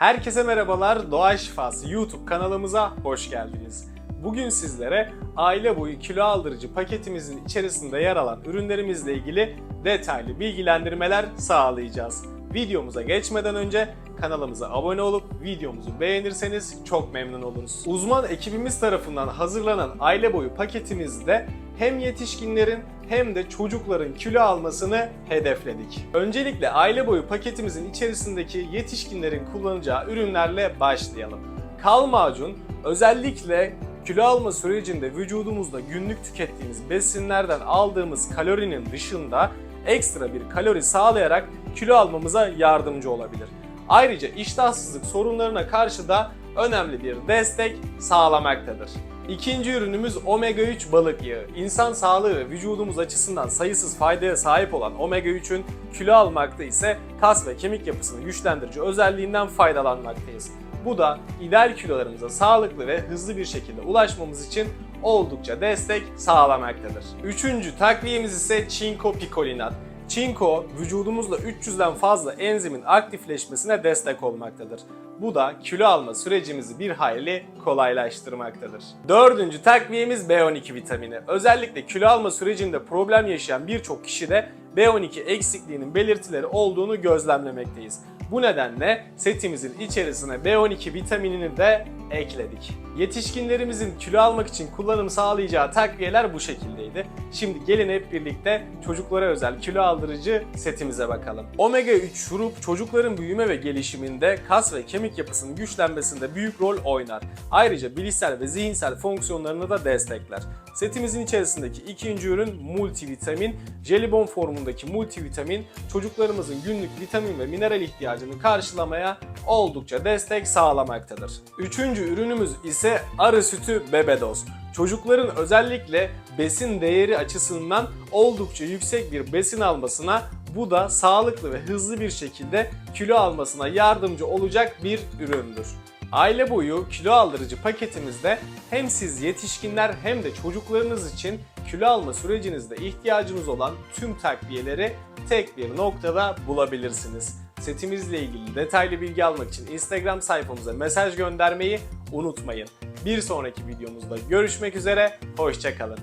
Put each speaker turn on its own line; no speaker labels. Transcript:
Herkese merhabalar, Doğa Şifası YouTube kanalımıza hoş geldiniz. Bugün sizlere aile boyu kilo aldırıcı paketimizin içerisinde yer alan ürünlerimizle ilgili detaylı bilgilendirmeler sağlayacağız. Videomuza geçmeden önce kanalımıza abone olup videomuzu beğenirseniz çok memnun oluruz. Uzman ekibimiz tarafından hazırlanan aile boyu paketimizde hem yetişkinlerin hem de çocukların kilo almasını hedefledik. Öncelikle aile boyu paketimizin içerisindeki yetişkinlerin kullanacağı ürünlerle başlayalım. Kal macun özellikle kilo alma sürecinde vücudumuzda günlük tükettiğimiz besinlerden aldığımız kalorinin dışında ekstra bir kalori sağlayarak kilo almamıza yardımcı olabilir. Ayrıca iştahsızlık sorunlarına karşı da önemli bir destek sağlamaktadır. İkinci ürünümüz omega 3 balık yağı. İnsan sağlığı ve vücudumuz açısından sayısız faydaya sahip olan omega 3'ün kilo almakta ise kas ve kemik yapısını güçlendirici özelliğinden faydalanmaktayız. Bu da ideal kilolarımıza sağlıklı ve hızlı bir şekilde ulaşmamız için oldukça destek sağlamaktadır. Üçüncü takviyemiz ise çinko pikolinat. Çinko vücudumuzda 300'den fazla enzimin aktifleşmesine destek olmaktadır. Bu da kilo alma sürecimizi bir hayli kolaylaştırmaktadır. Dördüncü takviyemiz B12 vitamini. Özellikle kilo alma sürecinde problem yaşayan birçok kişide B12 eksikliğinin belirtileri olduğunu gözlemlemekteyiz. Bu nedenle setimizin içerisine B12 vitaminini de ekledik. Yetişkinlerimizin kilo almak için kullanım sağlayacağı takviyeler bu şekildeydi. Şimdi gelin hep birlikte çocuklara özel kilo aldırıcı setimize bakalım. Omega 3 şurup çocukların büyüme ve gelişiminde kas ve kemik yapısının güçlenmesinde büyük rol oynar. Ayrıca bilişsel ve zihinsel fonksiyonlarını da destekler. Setimizin içerisindeki ikinci ürün multivitamin. Jelibon formundaki multivitamin çocuklarımızın günlük vitamin ve mineral ihtiyacını karşılamaya oldukça destek sağlamaktadır. Üçüncü ürünümüz ise arı sütü bebedoz. Çocukların özellikle besin değeri açısından oldukça yüksek bir besin almasına bu da sağlıklı ve hızlı bir şekilde kilo almasına yardımcı olacak bir üründür. Aile boyu kilo aldırıcı paketimizde hem siz yetişkinler hem de çocuklarınız için kilo alma sürecinizde ihtiyacınız olan tüm takviyeleri tek bir noktada bulabilirsiniz. Setimizle ilgili detaylı bilgi almak için Instagram sayfamıza mesaj göndermeyi unutmayın. Bir sonraki videomuzda görüşmek üzere, hoşçakalın.